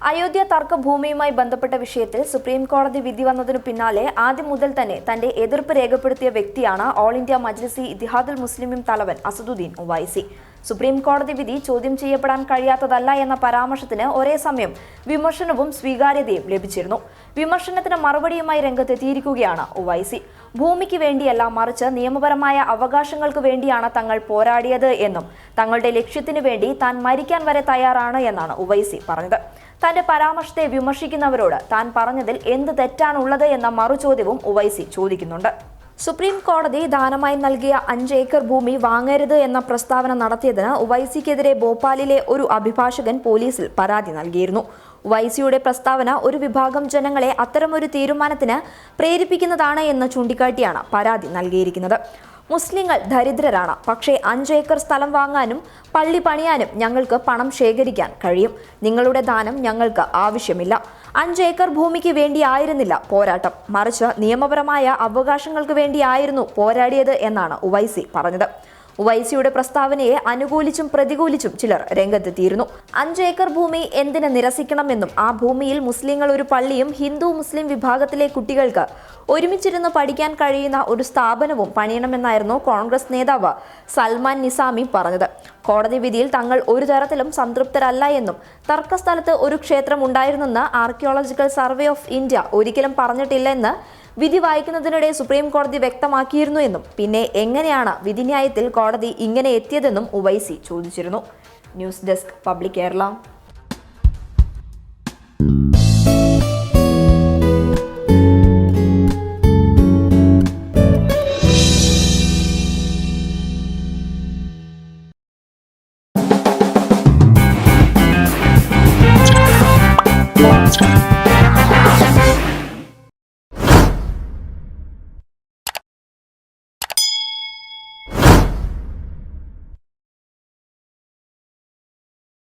അയോധ്യ തർക്കഭൂമിയുമായി ബന്ധപ്പെട്ട വിഷയത്തിൽ സുപ്രീം കോടതി വിധി വന്നതിനു പിന്നാലെ ആദ്യം മുതൽ തന്നെ തന്റെ എതിർപ്പ് രേഖപ്പെടുത്തിയ വ്യക്തിയാണ് ഓൾ ഇന്ത്യ മജ്ലിസി ഇതിഹാദുൽ മുസ്ലിമീം തലവൻ അസദുദ്ദീൻ ഒവൈസി. സുപ്രീം കോടതി വിധി ചോദ്യം ചെയ്യപ്പെടാൻ കഴിയാത്തതല്ല എന്ന പരാമർശത്തിന് ഒരേ സമയം വിമർശനവും സ്വീകാര്യതയും ലഭിച്ചിരുന്നു. വിമർശനത്തിന് മറുപടിയുമായി രംഗത്തെത്തിയിരിക്കുകയാണ് ഒവൈസി. ഭൂമിക്ക് വേണ്ടിയല്ല മറിച്ച് നിയമപരമായ അവകാശങ്ങൾക്ക് വേണ്ടിയാണ് തങ്ങൾ പോരാടിയത് എന്നും തങ്ങളുടെ ലക്ഷ്യത്തിനു വേണ്ടി താൻ മരിക്കാൻ വരെ തയ്യാറാണ് എന്നാണ് ഉവൈസി പറഞ്ഞത്. തന്റെ പരാമർശത്തെ വിമർശിക്കുന്നവരോട് താൻ പറഞ്ഞതിൽ എന്ത് തെറ്റാണുള്ളത് എന്ന മറുചോദ്യവും ഉവൈസി ചോദിക്കുന്നുണ്ട്. സുപ്രീം കോടതി ദാനമായി നൽകിയ അഞ്ച് ഏക്കർ ഭൂമി വാങ്ങരുത് എന്ന പ്രസ്താവന നടത്തിയതിന് ഉവൈസിക്കെതിരെ ഭോപ്പാലിലെ ഒരു അഭിഭാഷകൻ പോലീസിൽ പരാതി നൽകിയിരുന്നു. വൈസിയുടെ പ്രസ്താവന ഒരു വിഭാഗം ജനങ്ങളെ അത്തരമൊരു തീരുമാനത്തിന് പ്രേരിപ്പിക്കുന്നതാണ് എന്ന് ചൂണ്ടിക്കാട്ടിയാണ് പരാതി നൽകിയിരിക്കുന്നത്. മുസ്ലിങ്ങൾ ദരിദ്രരാണ്. പക്ഷേ അഞ്ച് ഏക്കർ സ്ഥലം വാങ്ങാനും പള്ളി പണിയാനും ഞങ്ങൾക്ക് പണം ശേഖരിക്കാൻ കഴിയും. നിങ്ങളുടെ ദാനം ഞങ്ങൾക്ക് ആവശ്യമില്ല. അഞ്ച് ഏക്കർ ഭൂമിക്ക് വേണ്ടിയായിരുന്നില്ല പോരാട്ടം. മറിച്ച് നിയമപരമായ അവകാശങ്ങൾക്ക് വേണ്ടിയായിരുന്നു പോരാടിയത് എന്നാണ് ഉവൈസി പറഞ്ഞത്. ഉവൈസിയുടെ പ്രസ്താവനയെ അനുകൂലിച്ചും പ്രതികൂലിച്ചും ചിലർ രംഗത്തെത്തിയിരുന്നു. അഞ്ച് ഏക്കർ ഭൂമി എന്തിന് നിരസിക്കണമെന്നും ആ ഭൂമിയിൽ മുസ്ലിങ്ങൾ ഒരു പള്ളിയും ഹിന്ദു മുസ്ലിം വിഭാഗത്തിലെ കുട്ടികൾക്ക് ഒരുമിച്ചിരുന്ന് പഠിക്കാൻ കഴിയുന്ന ഒരു സ്ഥാപനവും പണിയണമെന്നായിരുന്നു കോൺഗ്രസ് നേതാവ് സൽമാൻ നിസാമി പറഞ്ഞത്. കോടതി വിധിയിൽ തങ്ങൾ ഒരു തരത്തിലും സംതൃപ്തരല്ല എന്നും തർക്കസ്ഥലത്ത് ഒരു ക്ഷേത്രം ഉണ്ടായിരുന്നെന്ന് ആർക്കിയോളജിക്കൽ സർവേ ഓഫ് ഇന്ത്യ ഒരിക്കലും പറഞ്ഞിട്ടില്ലെന്ന് വിധി വായിക്കുന്നതിനിടെ സുപ്രീം കോടതി വ്യക്തമാക്കിയിരുന്നു എന്നും പിന്നെ എങ്ങനെയാണ് വിധിന്യായത്തിൽ കോടതി ഇങ്ങനെ എത്തിയതെന്നും ഉവൈസി ചോദിച്ചിരുന്നു. News desk public Kerala.